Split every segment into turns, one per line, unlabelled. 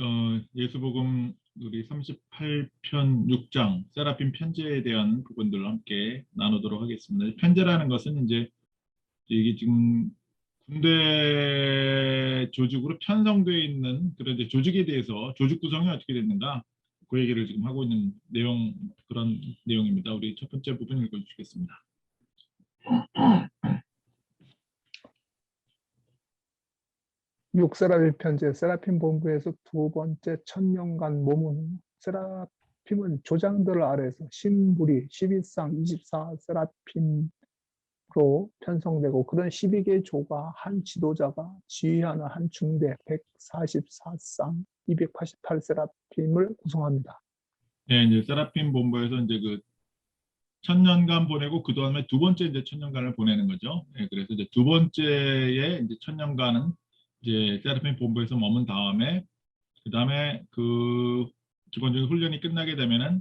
어, 예수복음 우리 38편 6장 세라핌 편제에 대한 부분들을 함께 나누도록 하겠습니다. 편제라는 것은 이제 이게 지금 군대 조직으로 편성되어 있는 그런 이제 조직에 대해서 조직 구성이 어떻게 됐는가 그 얘기를 지금 하고 있는 내용 그런 내용입니다. 우리 첫 번째 부분 읽어주시겠습니다.
육세라핌 편제 세라핌 본부에서 두 번째 천년간 몸은 세라핌은 조장들 아래에서 신부리 11상 24 세라핌으로 편성되고 그런 12개의 조가 한 지도자가 지휘하는 한 중대 144상 288 세라핌을 구성합니다.
네, 이제 세라핌 본부에서 이제 그 천년간 보내고 그 다음에 두 번째 이제 천년간을 보내는 거죠. 네, 그래서 이제 두 번째에 이제 천년간은 이제 세라핌 본부에서 머문 다음에 그 다음에 그 기본적인 훈련이 끝나게 되면은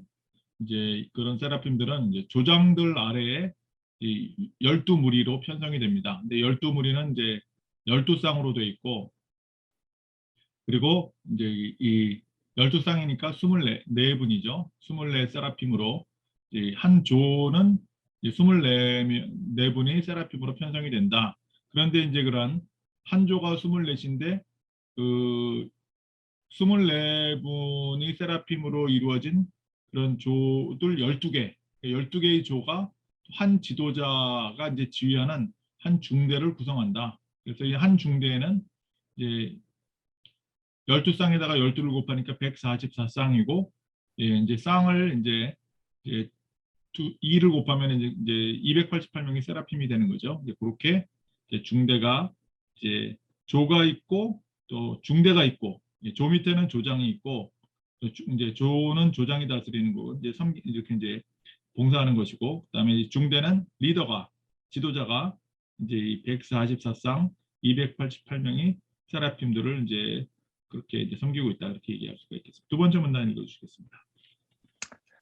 이제 그런 세라핌들은 이제 조장들 아래에 이 열두 무리로 편성이 됩니다. 근데 열두 무리는 이제 열두 쌍으로 돼 있고 그리고 이제 이- 이 열두 쌍이니까 스물네 네 분이죠. 스물네 세라핌으로 이한 조는 스물네 명- 네 분이 세라핌으로 편성이 된다. 그런데 이제 그런 한 조가 24인데 그 24분이 세라핌으로 이루어진 그런 조들 12개, 12개의 조가 한 지도자가 이제 지휘하는 한 중대를 구성한다. 그래서 이 한 중대에는 이제 12쌍에다가 12를 곱하니까 144쌍이고 예, 이제 쌍을 이제 이제 두 2를 곱하면 이제, 이제 288명이 세라핌이 되는 거죠. 이제 그렇게 이제 중대가 이제 조가 있고 또 중대가 있고 예, 조 밑에는 조장이 있고 이제 조는 조장이 다스리는 거고 이제 섬 이렇게 이제 봉사하는 것이고 그다음에 이 중대는 리더가 지도자가 이제 이 144쌍 288명이 세라핌들을 이제 그렇게 이제 섬기고 있다 이렇게 얘기할 수가 있겠습니다. 두 번째 문단 읽어주시겠습니다.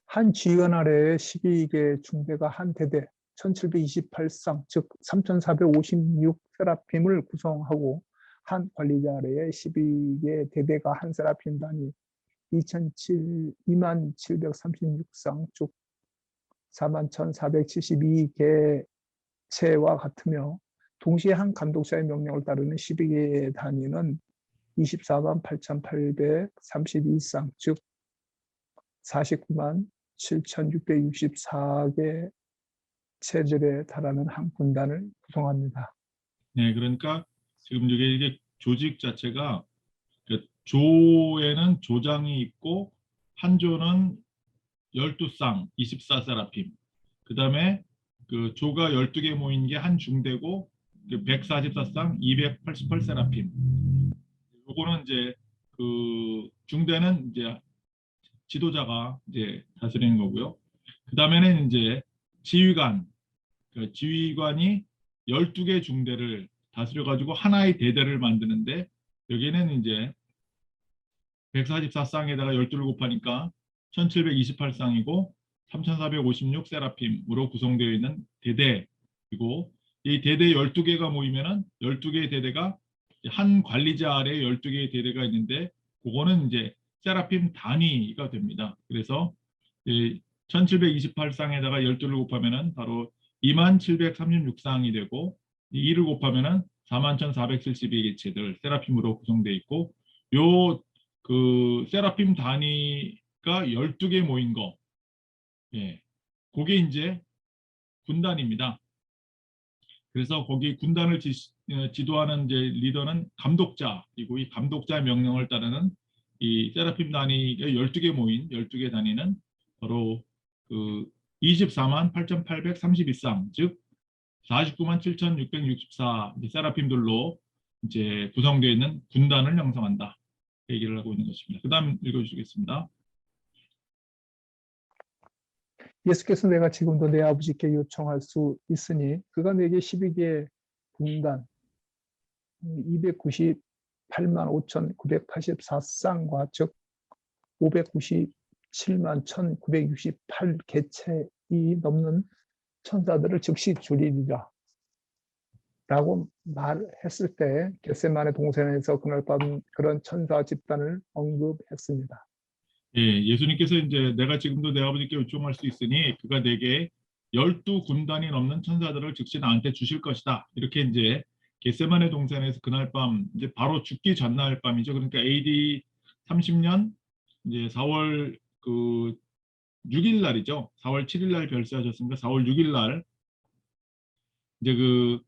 한 지휘관 아래에 12개 중대가 한 대대 1728상 즉 3456 세라핌을 구성하고 한 관리자 아래에 12개 대대가 한 세라핌단이 2007 2736상 즉 41,472개 체와 같으며 동시에 한 감독자의 명령을 따르는 12개 단위는 24만 8,832쌍 즉 49만 7,664개 체질에 달하는 한 군단을 구성합니다.
네, 그러니까 지금 이게 이게 조직 자체가 그 조에는 조장이 있고 한 조는 12쌍 24 세라핌. 그 다음에 그 조가 12개 모인 게 한 중대고 그 144쌍 288 세라핌. 요거는 이제 그 중대는 이제 지도자가 이제 다스리는 거고요. 그 다음에는 이제 지휘관 그 지휘관이 12개 중대를 다스려 가지고 하나의 대대를 만드는데 여기는 이제 144쌍에다가 12를 곱하니까 1728쌍이고 3456 세라핌으로 구성되어 있는 대대 그리고 이 대대 12개가 모이면은 12개의 대대가 한 관리자 아래 12개의 대대가 있는데 그거는 이제 세라핌 단위가 됩니다. 그래서 1728쌍에다가 12를 곱하면은 바로 2736쌍이 되고 이 2를 곱하면은 41,472개 체들 세라핌으로 구성되어 있고 요 그 세라핌 단위가 12개 모인 거 예. 그게 이제 군단입니다. 그래서 거기 군단을 지, 어, 지도하는 이제 리더는 감독자이고 이 감독자의 명령을 따르는 이 세라핌 단위가 12개 모인 12개 단위는 바로 그 24만 8,832쌍 즉 49만 7,664 세라핌들로 이제 구성되어 있는 군단을 형성한다. 얘기를 하고 있는 것입니다. 그 다음 읽어주시겠습니다.
예수께서 내가 지금도 내 아버지께 요청할 수 있으니 그가 내게 12개 군단 298만 5,984쌍과 즉 597만 1,968개체이 넘는 천사들을 즉시 줄이리라. 라고 말했을 때 겟세만의 동산에서 그날 밤 그런 천사 집단을 언급했습니다.
예, 예수님께서 이제 내가 지금도 내 아버지께 요청할 수 있으니 그가 내게 열두 군단이 넘는 천사들을 즉시 나한테 주실 것이다. 이렇게 이제 겟세만의 동산에서 그날 밤 이제 바로 죽기 전날 밤이죠. 그러니까 AD 30년 이제 4월 그 6일 날이죠. 4월 7일 날 별세하셨으니까 4월 6일 날 이제 그,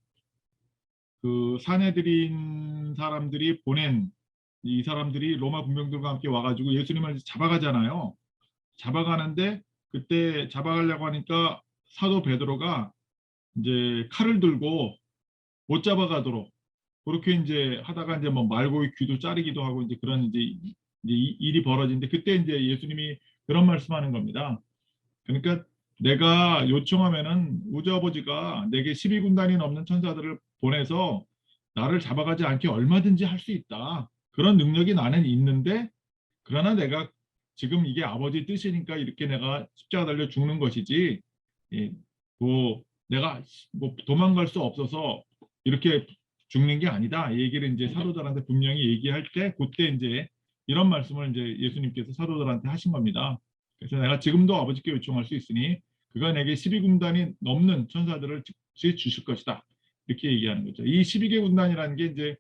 그 사내들인 사람들이 보낸 이 사람들이 로마 군병들과 함께 와가지고 예수님을 잡아가잖아요. 잡아가는데 그때 잡아가려고 하니까 사도 베드로가 이제 칼을 들고 못 잡아가도록 그렇게 이제 하다가 이제 뭐 말고의 귀도 자르기도 하고 이제 그런 이제, 이제 이- 일이 벌어지는데 그때 이제 예수님이 그런 말씀하는 겁니다. 그러니까 내가 요청하면은 우주 아버지가 내게 12군단이 넘는 천사들을 보내서 나를 잡아가지 않게 얼마든지 할 수 있다. 그런 능력이 나는 있는데 그러나 내가 지금 이게 아버지 뜻이니까 이렇게 내가 십자가 달려 죽는 것이지 예, 뭐 내가 뭐 도망갈 수 없어서 이렇게 죽는 게 아니다. 이 얘기를 이제 사도들한테 분명히 얘기할 때 그때 이제 이런 말씀을 이제 예수님께서 사도들한테 하신 겁니다. 그래서 내가 지금도 아버지께 요청할 수 있으니 그가 내게 12군단이 넘는 천사들을 즉시 주실 것이다. 이렇게 얘기하는 거죠. 이 12개 군단이라는 게 이제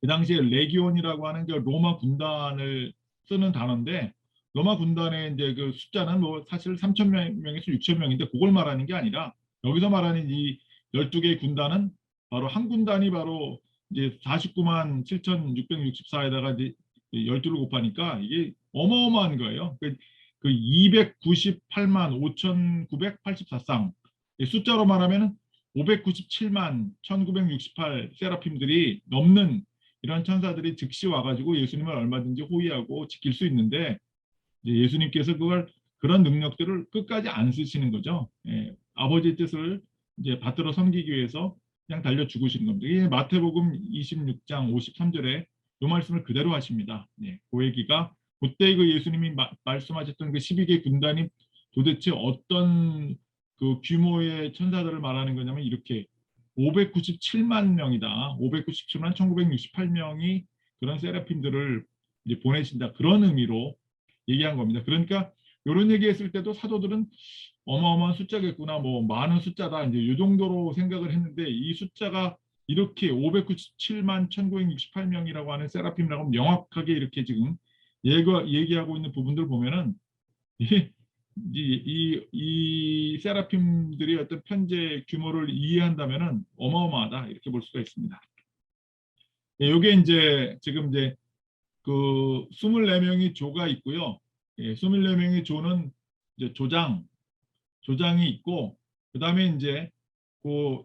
그 당시에 레기온이라고 하는 그 로마 군단을 쓰는 단어인데 로마 군단의 이제 그 숫자는 뭐 사실 3천 명에서 6천 명인데 그걸 말하는 게 아니라 여기서 말하는 이 12개의 군단은 바로 한 군단이 바로 이제 49만 7,664에다가 이제 12를 곱하니까 이게 어마어마한 거예요. 그, 그 298만 5,984쌍 숫자로 말하면은 597만 1968 세라핌들이 넘는 이런 천사들이 즉시 와가지고 예수님을 얼마든지 호위하고 지킬 수 있는데 이제 예수님께서 그걸 그런 능력들을 끝까지 안 쓰시는 거죠. 예, 아버지의 뜻을 이제 받들어 섬기기 위해서 그냥 달려 죽으시는 겁니다. 이게 마태복음 26장 53절에 이 말씀을 그대로 하십니다. 예, 그 얘기가 그때 그 예수님이 마- 말씀하셨던 그 12개 군단이 도대체 어떤 그 규모의 천사들을 말하는 거냐면 이렇게 597만 명이다. 597만 1968명이 그런 세라핌들을 이제 보내신다. 그런 의미로 얘기한 겁니다. 그러니까 이런 얘기했을 때도 사도들은 어마어마한 숫자겠구나, 뭐 많은 숫자다. 이제 이 정도로 생각을 했는데 이 숫자가 이렇게 597만 1968명이라고 하는 세라핌이라고 명확하게 이렇게 지금 얘기, 얘기하고 있는 부분들 보면은 이, 이, 이, 이 세라핌들이 어떤 편제 규모를 이해한다면은 어마어마하다 이렇게 볼 수가 있습니다. 예, 요게 이제 지금 이제 그 24명의 조가 있고요. 예, 24명의 조는 이제 조장, 조장이 있고 그 다음에 이제 그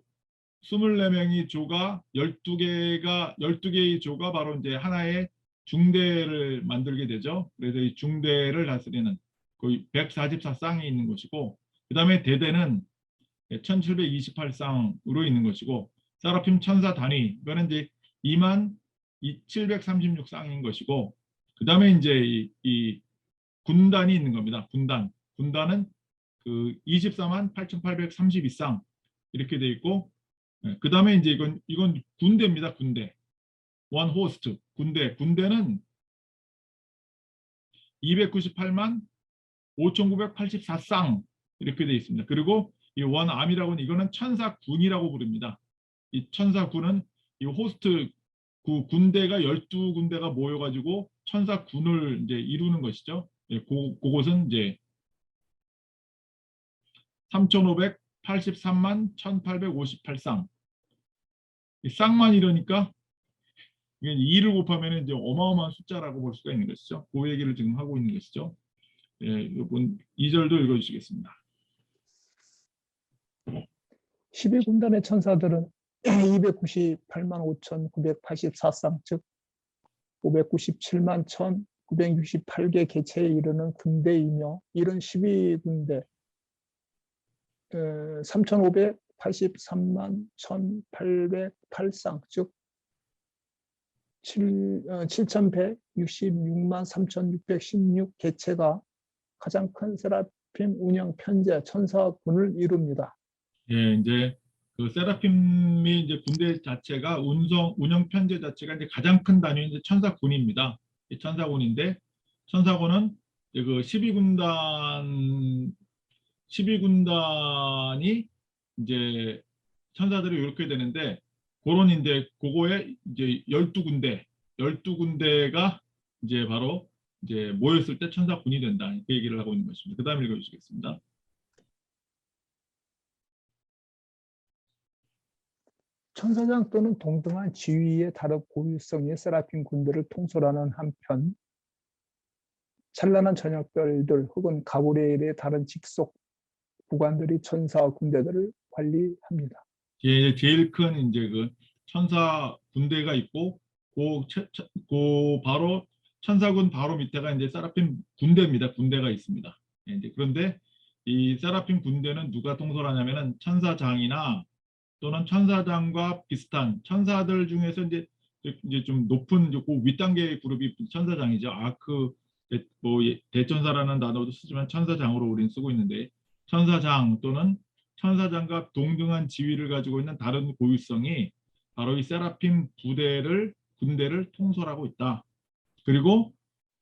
24명의 조가 12개가 12개의 조가 바로 이제 하나의 중대를 만들게 되죠. 그래서 이 중대를 다스리는 거의 144쌍이 있는 것이고 그 다음에 대대는 1728쌍으로 있는 것이고 사라핌 천사 단위 이거는 이제 2만 736쌍인 것이고 그 다음에 이제 이, 이 군단이 있는 겁니다. 군단. 군단은 그 24만 8,832쌍 이렇게 돼 있고 그 다음에 이제 이건 이건 군대입니다. 군대. 원 호스트 군대. 군대는 298만 5,984쌍 이렇게 돼 있습니다. 그리고 이 원암이라고는 이거는 천사군이라고 부릅니다. 이 천사군은 이 호스트 그 군대가 12군대가 모여가지고 천사군을 이제 이루는 것이죠. 예, 그, 그곳은 이제 3,583만 1,858쌍. 이 쌍만 이러니까 이게 2를 곱하면 이제 어마어마한 숫자라고 볼 수가 있는 것이죠. 그 얘기를 지금 하고 있는 것이죠. 예, 이번 2절도 읽어주시겠습니다.
12군단의 천사들은 298만 5,984쌍, 즉 597만 1,968개 개체에 이르는 군대이며 이런 12군대 3,583만 1,808쌍, 즉 7,166만 3,616 개체가 가장 큰 세라핌 운영 편제 천사군을 이룹니다.
예, 이제 그 세라핌이 이제 군대 자체가 운성 운영 편제 자체가 이제 가장 큰 단위는 이제 천사군입니다. 이 천사군인데 천사군은 그 12군단 12군단이 이제 천사들이 이렇게 되는데 그런 이제 그거에 이제 12군데 12군데가 이제 바로 이제 모였을 때 천사군이 된다. 그 얘기를 하고 있는 것입니다. 그 다음 읽어 주시겠습니다.
천사장 또는 동등한 지위의 다른 고유성의 세라핀 군대를 통솔하는 한편 찬란한 저녁별들 혹은 가브리엘의 다른 직속 구관들이 천사 군대들을 관리합니다.
예, 제일 큰 이제 그 천사 군대가 있고 그, 그 바로 천사군 바로 밑에가 이제 세라핌 군대입니다. 군대가 있습니다. 예, 이제 그런데 이 세라핌 군대는 누가 통솔하냐면은 천사장이나 또는 천사장과 비슷한 천사들 중에서 이제 이제 좀 높은 그 윗단계의 그룹이 천사장이죠. 아크 대- 뭐 예, 대천사라는 단어도 쓰지만 천사장으로 우리는 쓰고 있는데 천사장 또는 천사장과 동등한 지위를 가지고 있는 다른 고유성이 바로 이 세라핌 부대를 군대를 통솔하고 있다. 그리고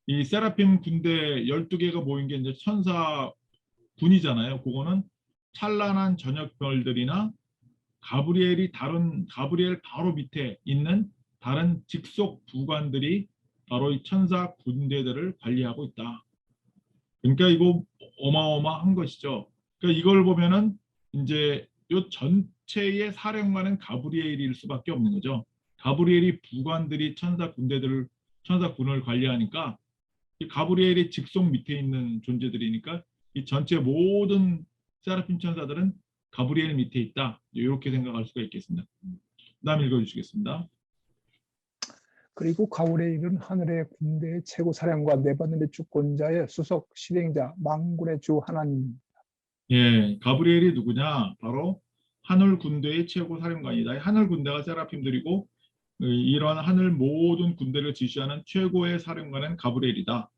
이 세라핌 군대 12개가 모인 게 이제 천사 군이잖아요. 그거는 찬란한 저녁별들이나 가브리엘이 다른 가브리엘 바로 밑에 있는 다른 직속 부관들이 바로 이 천사 군대들을 관리하고 있다. 그러니까 이거 어마어마한 것이죠. 그러니까 이걸 보면은 이제 요 전체의 사령관은 가브리엘일 수밖에 없는 거죠. 가브리엘이 부관들이 천사 군대들을 천사 군을 관리하니까 이 가브리엘이 직속 밑에 있는 존재들이니까 이 전체 모든 세라핌 천사들은 가브리엘 밑에 있다. 이렇게 생각할 수가 있겠습니다. 다음 읽어주시겠습니다.
그리고 가브리엘은 하늘의 군대의 최고 사령관 네바늘의 주권자의 수석 실행자 망군의 주 하나님
예, 가브리엘이 누구냐? 바로 하늘 군대의 최고 사령관이다. 이 하늘 군대가 세라핌들이고 어, 이러한 하늘 모든 군대를 지시하는 최고의 사령관은 가브리엘이다.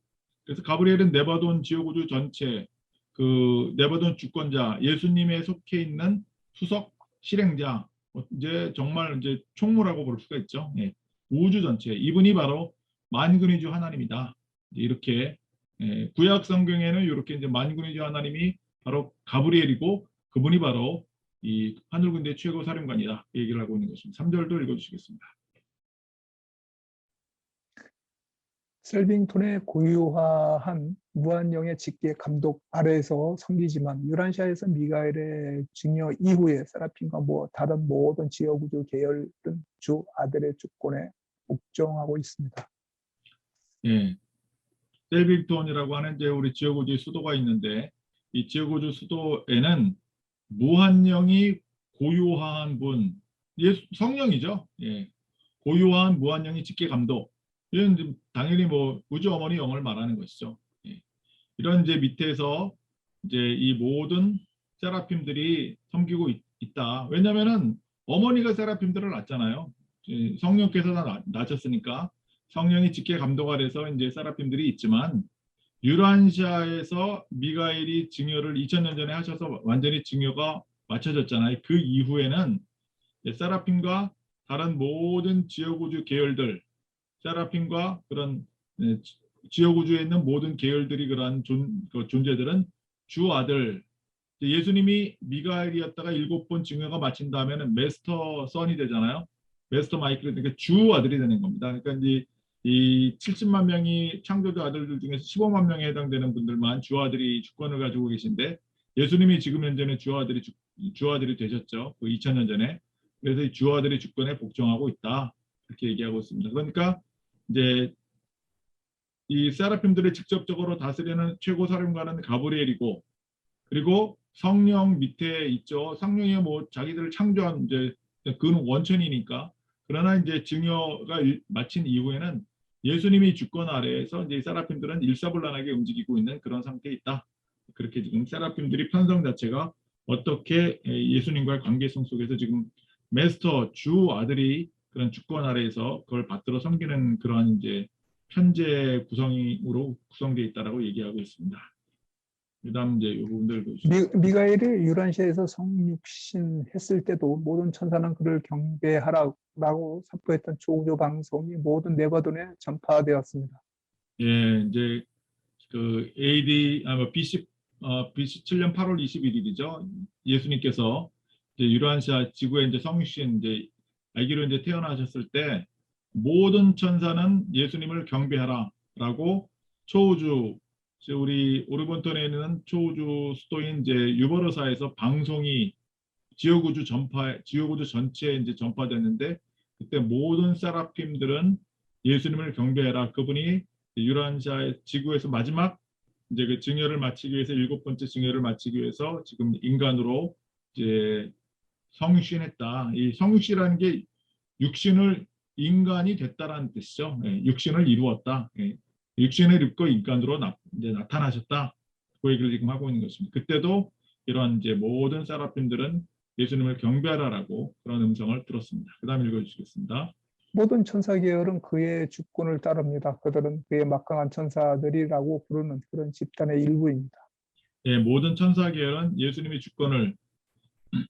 그래서 가브리엘은 네바돈 지역 우주 전체 그 네바돈 주권자 예수님에 속해 있는 수석 실행자 어, 이제 정말 이제 총무라고 부를 수가 있죠. 예, 우주 전체 이분이 바로 만군의 주 하나님이다. 이렇게 예, 구약 성경에는 이렇게 이제 만군의 주 하나님이 바로 가브리엘이고 그분이 바로 이 하늘군대 최고 사령관이다 이 얘기를 하고 있는 것입니다. 3절도 읽어주시겠습니다.
셀빙톤의 고유화한 무한령의 직계 감독 아래에서 섬기지만 유란시아에서 미가엘의 증여 이후에 세라핀과 뭐 다른 모든 지역우주 계열은 주 아들의 주권에 복종하고 있습니다.
예, 셀빙톤이라고 하는 이제 우리 지역우주의 수도가 있는데 이 지역우주 수도에는 무한령이 고유한 분, 예, 성령이죠. 예, 고유한 무한령이 직계 감독. 이건 당연히 뭐 우주 어머니 영을 말하는 것이죠. 예. 이런 이제 밑에서 이제 이 모든 세라핌들이 섬기고 있, 다 왜냐면은 어머니가 세라핌들을 낳잖아요. 예, 성령께서 다 낳- 낳으셨으니까 성령이 직계 감독가 돼서 이제 세라핌들이 있지만 유란시아에서 미가엘이 증여를 2000년 전에 하셔서 완전히 증여가 맞춰졌잖아요. 그 이후에는 세라핌과 다른 모든 지역우주 계열들, 세라핌과 그런 네, 지- 지역우주에 있는 모든 계열들이 그러한 존, 그 존재들은 주 아들, 예수님이 미가엘이었다가 일곱 번 증여가 마친 다음에는 메스터 선이 되잖아요. 메스터 마이클이 그러니까 주 아들이 되는 겁니다. 그러니까 이제 이 70만 명이 창조주 아들들 중에서 15만 명에 해당되는 분들만 주 아들이 주권을 가지고 계신데 예수님이 지금 현재는 주 아들이 주, 주 아들이 되셨죠. 그 2000년 전에. 그래서 이 주 아들의 주권에 복종하고 있다. 이렇게 얘기하고 있습니다. 그러니까 이제 이 세라핌들을 직접적으로 다스리는 최고 사령관은 가브리엘이고 그리고 성령 밑에 있죠. 성령이 뭐 자기들을 창조한 이제 그는 원천이니까 그러나 이제 증여가 일- 마친 이후에는 예수님이 주권 아래에서 이제 이 세라핌들은 일사불란하게 움직이고 있는 그런 상태에 있다. 그렇게 지금 세라핌들이 편성 자체가 어떻게 에, 예수님과의 관계성 속에서 지금 메스터 주 아들이 그런 주권 아래에서 그걸 받들어 섬기는 그러한 이제 편제 구성으로 구성되어 있다라고 얘기하고 있습니다. 그다음 이제 이 부분들 보시면
미, 미가엘이 유란시아에서 성육신 했을 때도 모든 천사는 그를 경배하라라고 선포했던 조우조 방송이 모든 네바돈에 전파되었습니다.
예, 이제 그 AD 아뭐 BC 어 BC 7년 8월 21일이죠. 예수님께서 이제 유란시아 지구에 이제 성신 이제 아기로 이제 태어나셨을 때 모든 천사는 예수님을 경배하라라고 초우주 이제 우리 오르본턴에 있는 초우주 수도인 이제 유버르사에서 방송이 지옥우주 전파 지옥우주 전체에 이제 전파됐는데 그때 모든 세라핌들은 예수님을 경배해라 그분이 유란시아 지구에서 마지막 이제 그 증여를 마치기 위해서 일곱 번째 증여를 마치기 위해서 지금 인간으로 이제 성육신했다. 이 성육신이라는 게 육신을 인간이 됐다라는 뜻이죠. 예, 육신을 이루었다. 예, 육신을 입고 인간으로 나, 이제 나타나셨다. 그 얘기를 지금 하고 있는 것입니다. 그때도 이런 이제 모든 사라핌들은 예수님을 경배하라라고 그런 음성을 들었습니다. 그 다음 읽어주시겠습니다.
모든 천사 계열은 그의 주권을 따릅니다. 그들은 그의 막강한 천사들이라고 부르는 그런 집단의 일부입니다.
예, 모든 천사 계열은 예수님의 주권을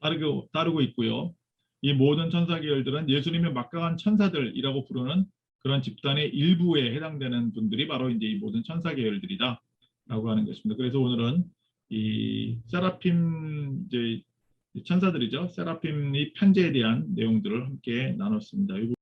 따르고 따르고 있고요. 이 모든 천사 계열들은 예수님의 막강한 천사들이라고 부르는 그런 집단의 일부에 해당되는 분들이 바로 이제 이 모든 천사 계열들이다라고 하는 것입니다. 그래서 오늘은 이 세라핌 이제 천사들이죠. 세라핌이 편제에 대한 내용들을 함께 나눴습니다. 이